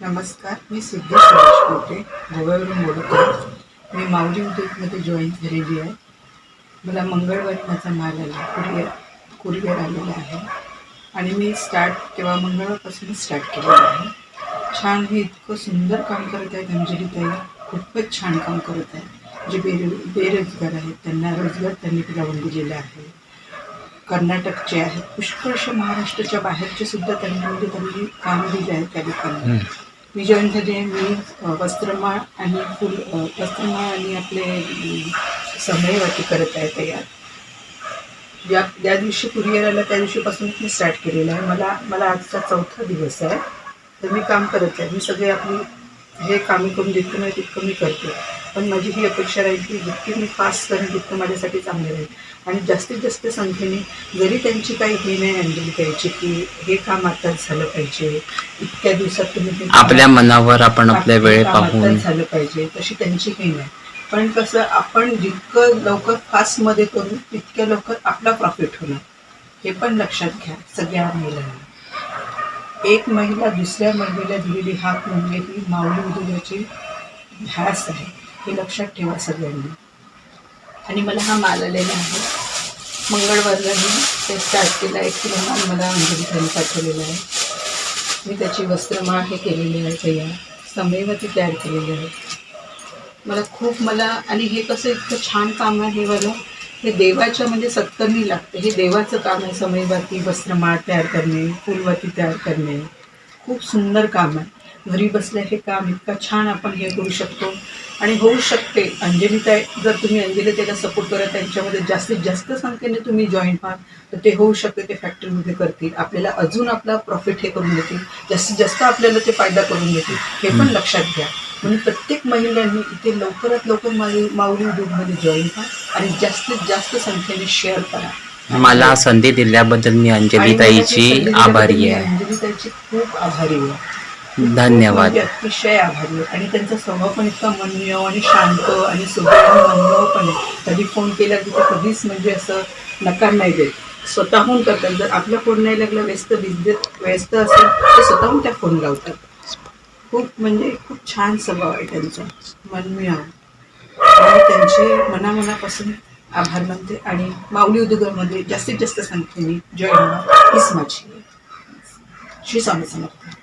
नमस्कार मी सिद्धेश सुरेश कोटे गोव्यावरून बोलत आहे. मी माऊली उद्योगमध्ये जॉईन झालेली आहे. मला मंगळवारी माझा माल आला कुरिअर कुरिअर आलेला आहे. आणि मी स्टार्ट तेव्हा मंगळवारपासूनच स्टार्ट केलेलं आहे. छान हे इतकं सुंदर काम करत आहेत अंजलीताई खूपच छान काम करत आहे जे बेरो बेरोजगार आहेत त्यांना रोजगार त्यांनी लावून दिलेला आहे. कर्नाटकचे आहेत पुष्कळशे महाराष्ट्राच्या बाहेरचे सुद्धा त्यांनी म्हणजे त्यांनी काम दिले आहे त्या लोकांना विजयांमध्ये मी वस्त्रमाळ आणि फुल वस्त्रमाळ आणि आपले समयवाटी करत आहे तयार. ज्या ज्या दिवशी कुरिअर आला त्या दिवशीपासून मी स्टार्ट केलेलं आहे. मला मला आजचा चौथा दिवस आहे. तर मी काम करत आहे. मी सगळे आपली हे कामी करून जितकं नाही तितकं मी करते. पण माझी ही अपेक्षा राहील की जितकी मी फास्ट करेन तितकं माझ्यासाठी चांगलं राहील. आणि जास्तीत जास्त संख्येने जरी त्यांची काही हे नाही अंजली द्यायची की हे काम आताच झालं पाहिजे इतक्या दिवसात तुम्ही काम- आपल्या मनावर आपण आपल्या वेळे झालं पाहिजे तशी त्यांची हे नाही. पण कसं आपण जितकं लवकर फास्टमध्ये करू तितक्या लवकर आपला प्रॉफिट होणार. हे पण लक्षात घ्या सगळ्या महिलांना. एक महिला दुसऱ्या महिलेला दिलेली हाक म्हणजे ही माऊली उद्योगाची ध्यास आहे. हे लक्षात ठेवा सगळ्यांनी. आणि मला हा माल आलेला आहे. मंगळवारला मी ते स्टार्ट केला एक किलो माल मला अंजली पाठवलेला आहे. मी त्याची वस्त्रमाळ हे केलेली आहे तयार. समयवती तयार केलेली आहे. मला खूप मला आणि हे कसं इतकं छान काम आहे मला हे देवाच्या म्हणजे सत्कर्मी लागते. हे देवाचं काम आहे समयवरती वस्त्रमाळ तयार करणे फुलवरती तयार करणे. खूप सुंदर काम आहे. घरी बसल्या हे काम इतकं छान आपण हे करू शकतो. आणि होऊ शकते. अंजली ताई जर तुम्ही अंजली त्याला सपोर्ट करत त्यांच्यामध्ये जास्तीत जास्त संख्येने तुम्ही जॉईन व्हाल तर ते होऊ शकते ते फॅक्टरीमध्ये करतील. आपल्याला अजून आपला प्रॉफिट हे करून देतील. जास्तीत जास्त आपल्याला ते फायदा करून देतील. हे पण लक्षात घ्या. म्हणून प्रत्येक महिलांनी इथे लवकरात लवकर माऊली माऊली उद्योगमध्ये जॉईन व्हा आणि जास्तीत जास्त संख्येने शेअर करा. मला संधी दिल्याबद्दल मी अंजली ताईची आभारी आहे. अंजली ताईची खूप आभारी आहे. धन्यवाद. म्हणजे अतिशय आभारी. आणि त्यांचा स्वभाव पण इतका मनमिय आणि शांत आणि सुदृढ मनमोह पण आहे. कधी फोन केला की ते कधीच म्हणजे असं नकार नाही देत. स्वतःहून करतात. जर आपला फोन नाही लागला व्यस्त बिझी व्यस्त असेल तर स्वतःहून त्या फोन लावतात. खूप म्हणजे खूप छान स्वभाव आहे त्यांचा. मनमिय आणि त्यांचे मनामनापासून आभार मानते. आणि माऊली उद्योगामध्ये जास्तीत जास्त संख्येने जय हीच माझी. श्री स्वामी समर्थ.